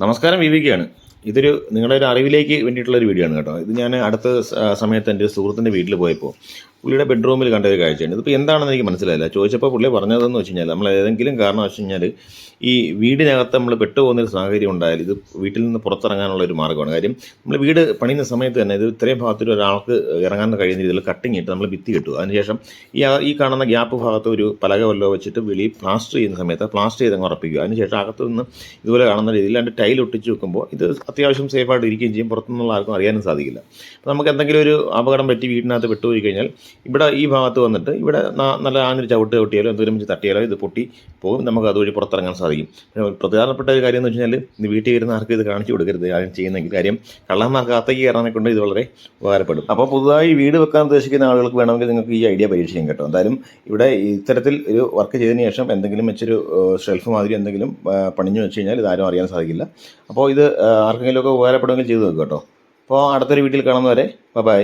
നമസ്കാരം വിവികയാണ് ഇതൊരു നിങ്ങളുടെ ഒരു അറിവിലേക്ക് വേണ്ടിയിട്ടുള്ള ഒരു വീഡിയോ ആണ് കേട്ടോ. ഇത് ഞാൻ അടുത്ത സമയത്ത് എന്റെ സുഹൃത്തിന്റെ വീട്ടിൽ പോയപ്പോൾ പുള്ളിയുടെ ബെഡ്റൂമിൽ കണ്ട ഒരു ഇതിപ്പോൾ എന്താണെന്ന് എനിക്ക് മനസ്സിലായില്ല. ചോദിച്ചപ്പോൾ പുള്ളി പറഞ്ഞതെന്ന് വെച്ച് കഴിഞ്ഞാൽ നമ്മൾ ഏതെങ്കിലും കാരണം വെച്ച് കഴിഞ്ഞാൽ ഈ വീടിനകത്ത് നമ്മൾ പെട്ടുപോകുന്ന ഒരു സാഹചര്യം ഉണ്ടായാൽ ഇത് വീട്ടിൽ നിന്ന് പുറത്തിറങ്ങാനുള്ള ഒരു മാർഗമാണ് കാര്യം നമ്മൾ വീട് പണിയുന്ന സമയത്ത് തന്നെ ഇത് ഇത്രയും ഭാഗത്തിൽ ഒരാൾക്ക് ഇറങ്ങാൻ കഴിയുന്ന രീതിയിൽ കട്ടിങ് ഇട്ട് നമ്മൾ ഭിത്തി കിട്ടും അതിനുശേഷം ഈ ഈ കാണുന്ന ഗ്യാപ്പ് ഭാഗത്ത് ഒരു പലക വല്ലോ വെച്ചിട്ട് വെളി പ്ലാസ്റ്റർ ചെയ്യുന്ന സമയത്ത് പ്ലാസ്റ്റർ ചെയ്ത് അങ്ങ് ഉറപ്പിക്കുക. അതിനുശേഷം അകത്ത് നിന്ന് ഇതുപോലെ കാണുന്ന രീതിയിൽ രണ്ട് ടൈൽ ഒട്ടിച്ച് വെക്കുമ്പോൾ ഇത് അത്യാവശ്യം സേഫായിട്ട് ഇരിക്കുകയും ചെയ്യും. പുറത്തുനിന്നുള്ള ആർക്കും അറിയാനും സാധിക്കില്ല. അപ്പോൾ നമുക്ക് എന്തെങ്കിലും ഒരു അപകടം പറ്റി വീടിനകത്ത് പെട്ടുപോയി കഴിഞ്ഞാൽ ഇവിടെ ഈ ഭാഗത്ത് വന്നിട്ട് ഇവിടെ നല്ല ആഞ്ഞൊരു ചവിട്ട് ചവിട്ടിയാലോ എന്തെങ്കിലും വെച്ച് തട്ടിയാലോ ഇത് പൊട്ടി പോകും. നമുക്ക് അതുവഴി പുറത്തിറങ്ങാൻ സാധിക്കും. പ്രധാനപ്പെട്ട ഒരു കാര്യം എന്ന് വെച്ച് കഴിഞ്ഞാൽ വീട്ടിൽ വരുന്ന ആർക്കും ഇത് കാണിച്ചു കൊടുക്കരുത്. ആരും ചെയ്യുന്നെങ്കിൽ കാര്യം കള്ളന്മാർക്ക് അകത്തേക്ക് കയറാനൊക്കെ കൊണ്ട് ഇത് വളരെ ഉപകാരപ്പെടും. അപ്പോൾ പുതുതായി വീട് വെക്കാൻ ഉദ്ദേശിക്കുന്ന ആളുകൾക്ക് വേണമെങ്കിൽ നിങ്ങൾക്ക് ഈ ഐഡിയ പരീക്ഷിക്കാൻ കേട്ടോ. എന്തായാലും ഇവിടെ ഇത്തരത്തിൽ ഒരു വർക്ക് ചെയ്തതിന് ശേഷം എന്തെങ്കിലും വെച്ചൊരു ഷെൽഫ് മാതിരി എന്തെങ്കിലും പണിഞ്ഞു വെച്ച് കഴിഞ്ഞാൽ ഇതാരും അറിയാൻ സാധിക്കില്ല. അപ്പോൾ ഇത് ആർക്കെങ്കിലുമൊക്കെ ഉപകാരപ്പെടുമെങ്കിൽ ചെയ്തു നോക്കുക കേട്ടോ. അപ്പോൾ അടുത്തൊരു വീട്ടിൽ കാണുന്നവരെ ബൈ.